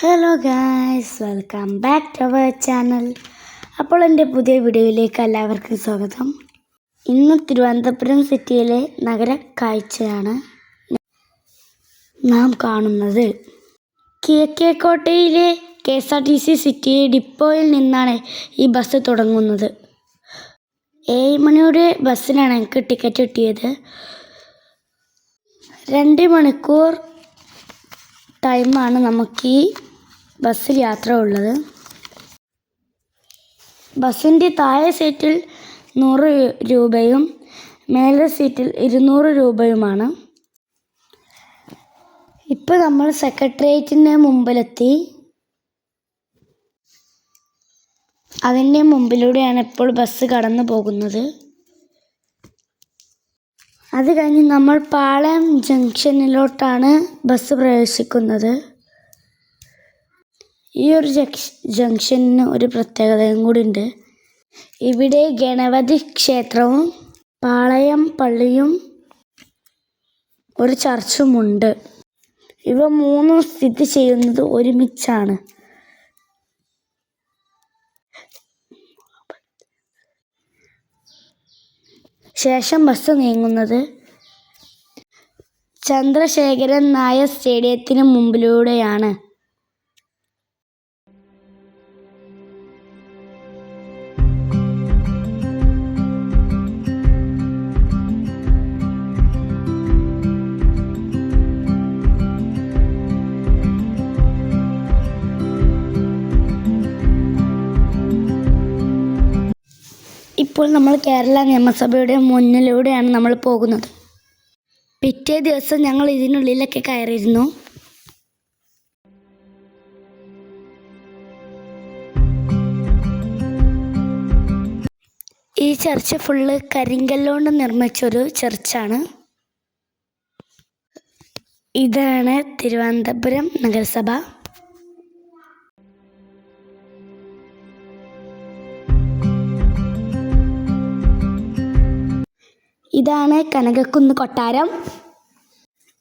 Hello guys welcome back to our channel അപ്പോൾ എന്റെ പുതിയ വീഡിയോയിലേക്ക് എല്ലാവർക്കും സ്വാഗതം. ഇന്ന് തിരുവനന്തപുരം സിറ്റിയിലെ നഗര കാഴ്ചയാണ് നാം കാണുന്നത്. കിഴക്കേക്കോട്ടയിലെ K S R T C city ഡിപ്പോയിൽ നിന്നാണ് ഈ ബസ് തുടങ്ങുന്നത്. ഏഴ് മണിയുടെ ബസ്സിനാണ് എനിക്ക് ടിക്കറ്റ് കിട്ടിയത്. രണ്ട് മണിക്കൂർ ടൈമാണ് നമുക്ക് ഈ ബസ്സിൽ യാത്ര ഉള്ളത്. ബസ്സിന്റെ താഴെ സീറ്റിൽ നൂറ് രൂപയും മേലെ സീറ്റിൽ ഇരുന്നൂറ് രൂപയുമാണ്. ഇപ്പോൾ നമ്മൾ സെക്രട്ടേറിയറ്റിന്റെ മുമ്പിലെത്തി. അതിന്റെ മുമ്പിലൂടെയാണ് ഇപ്പോൾ ബസ് കടന്നു പോകുന്നത്. അത് കഴിഞ്ഞ് നമ്മൾ പാളയം ജംഗ്ഷനിലോട്ടാണ് ബസ് പ്രവേശിക്കുന്നത്. ഈ ഒരു ജംഗ്ഷ ജംഗ്ഷന് ഒരു പ്രത്യേകതയും കൂടി ഉണ്ട് ഇവിടെ ഗണപതി ക്ഷേത്രവും പാളയം പള്ളിയും ഒരു ചർച്ചുമുണ്ട്. ഇവ മൂന്നും സ്ഥിതി ചെയ്യുന്നത് ഒരുമിച്ചാണ്. ശേഷം ബസ് നീങ്ങുന്നത് ചന്ദ്രശേഖരൻ നായർ സ്റ്റേഡിയത്തിന് മുമ്പിലൂടെയാണ്. ഇപ്പോൾ നമ്മൾ കേരള നിയമസഭയുടെ മുന്നിലൂടെയാണ് നമ്മൾ പോകുന്നത്. പിറ്റേ ദിവസം ഞങ്ങൾ ഇതിനുള്ളിലൊക്കെ കയറിയിരുന്നു. ഈ ചർച്ച് ഫുള്ള് കരിങ്കല്ലുകൊണ്ട് നിർമ്മിച്ചൊരു ചർച്ചാണ്. ഇതാണ് തിരുവനന്തപുരം നഗരസഭ. ഇതാണ് കനകക്കുന്ന് കൊട്ടാരം.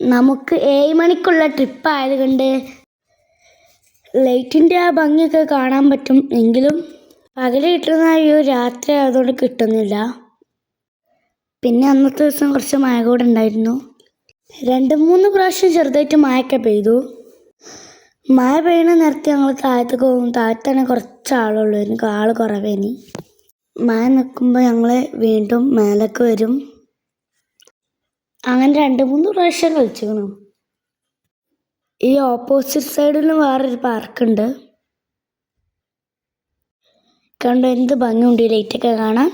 നമുക്ക് ഏഴ് മണിക്കുള്ള ട്രിപ്പ് ആയതുകൊണ്ട് ലൈറ്റിന്റെ ആ ഭംഗിയൊക്കെ കാണാൻ പറ്റും. എങ്കിലും പകൽ കിട്ടുന്ന ഒരു രാത്രി ആയതുകൊണ്ട് കിട്ടുന്നില്ല. പിന്നെ അന്നത്തെ ദിവസം കുറച്ച് മഴ കൂടെ ഉണ്ടായിരുന്നു. രണ്ട് മൂന്ന് പ്രാവശ്യം ചെറുതായിട്ട് മഴയൊക്കെ പെയ്തു. മഴ പെയ്യണ നേരത്തെ ഞങ്ങൾ താഴത്തേക്ക് പോകും. താഴത്താണ് കുറച്ച് ആളുള്ളൂ ആൾ കുറവേനി. മഴ നിൽക്കുമ്പോൾ ഞങ്ങൾ വീണ്ടും മേലേക്ക് വരും. അങ്ങനെ രണ്ട് മൂന്ന് പ്രാവശ്യം കളിച്ചിരിക്കണം ഈ ഓപ്പോസിറ്റ് സൈഡിൽ വേറൊരു പാർക്കുണ്ട് കണ്ടോ എന്ത് ഭംഗിയുണ്ട് ലൈറ്റൊക്കെ കാണാൻ?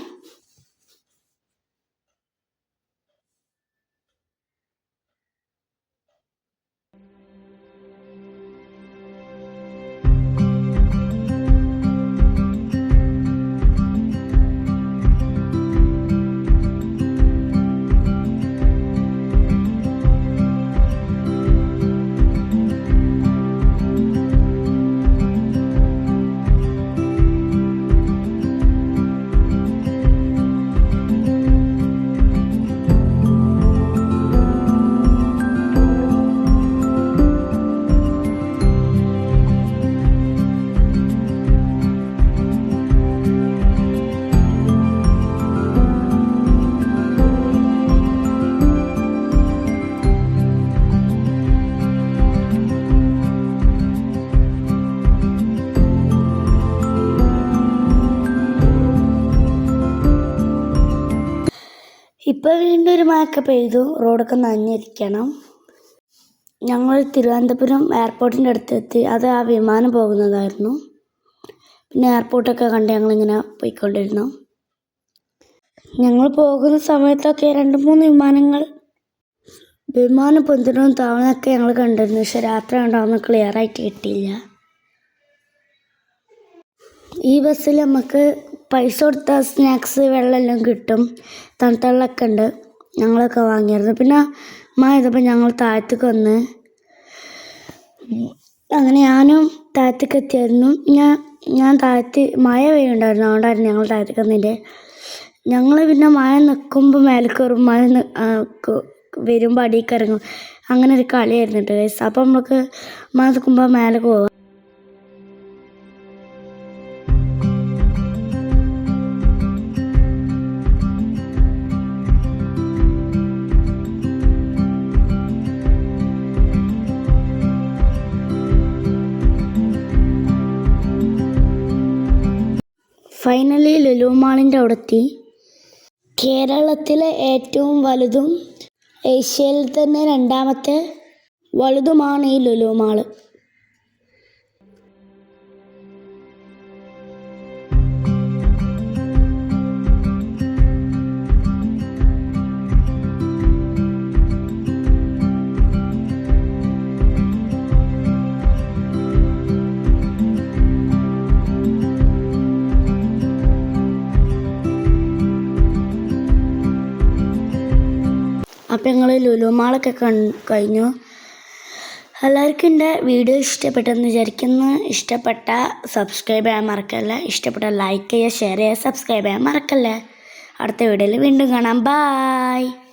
ഇപ്പോൾ വീണ്ടും ഒരു മഴയൊക്കെ പെയ്തു റോഡൊക്കെ നനഞ്ഞിരിക്കണം. ഞങ്ങൾ തിരുവനന്തപുരം എയർപോർട്ടിന്റെ അടുത്തെത്തി. അത് ആ വിമാനം പോകുന്നതായിരുന്നു. പിന്നെ എയർപോർട്ടൊക്കെ കണ്ട് ഞങ്ങളിങ്ങനെ പോയിക്കൊണ്ടിരുന്നു. ഞങ്ങൾ പോകുന്ന സമയത്തൊക്കെ രണ്ട് മൂന്ന് വിമാനങ്ങൾ വിമാനം പൊന്തിടും താവണമൊക്കെ ഞങ്ങൾ കണ്ടിരുന്നു. പക്ഷെ രാത്രി ഉണ്ടാവുന്ന ക്ലിയർ ആയിട്ട് കിട്ടിയില്ല. ഈ ബസ്സിൽ നമുക്ക് പൈസ കൊടുത്ത സ്നാക്സ് വെള്ളമെല്ലാം കിട്ടും. തണുത്ത വെള്ളമൊക്കെ ഉണ്ട്. ഞങ്ങളൊക്കെ വാങ്ങിയിരുന്നു പിന്നെ മഴ ചെയ്തപ്പോൾ ഞങ്ങൾ താഴത്തേക്ക് വന്ന് അങ്ങനെ ഞാനും താഴത്തേക്ക് എത്തിയായിരുന്നു. ഞാൻ ഞാൻ താഴത്ത് മഴ പെയ്യുണ്ടായിരുന്നു. അതുകൊണ്ടായിരുന്നു ഞങ്ങൾ താഴത്തേക്ക് വന്നതിന്റെ. ഞങ്ങൾ പിന്നെ മഴ നിൽക്കുമ്പോൾ മേലെ കയറും. മഴ വരുമ്പോൾ അടിയിൽ ഇറങ്ങും അങ്ങനെ ഒരു കളിയായിരുന്നു കേട്ടോ ഗൈസ് അപ്പോൾ നമുക്ക് മഴ നിൽക്കുമ്പോൾ മേലെ പോവാം. ഫൈനലി ലുലു മാളിന്റെ അവിടെ എത്തി കേരളത്തിലെ ഏറ്റവും വലുതും ഏഷ്യയിൽ തന്നെ രണ്ടാമത്തെ വലുതുമാണ് ഈ ലുലു മാൾ ഞങ്ങൾ ലുലു മാളൊക്കെ കൺ കഴിഞ്ഞു. എല്ലാവർക്കും എന്റെ വീഡിയോ ഇഷ്ടപ്പെട്ടെന്ന് വിചാരിക്കുന്നു. ഇഷ്ടപ്പെട്ട സബ്സ്ക്രൈബ് ചെയ്യാൻ മറക്കല്ല. ഇഷ്ടപ്പെട്ട ലൈക്ക് ചെയ്യുക ഷെയർ ചെയ്യുക സബ്സ്ക്രൈബ് ചെയ്യാൻ മറക്കല്ലേ. അടുത്ത വീഡിയോയിൽ വീണ്ടും കാണാം. ബായ്.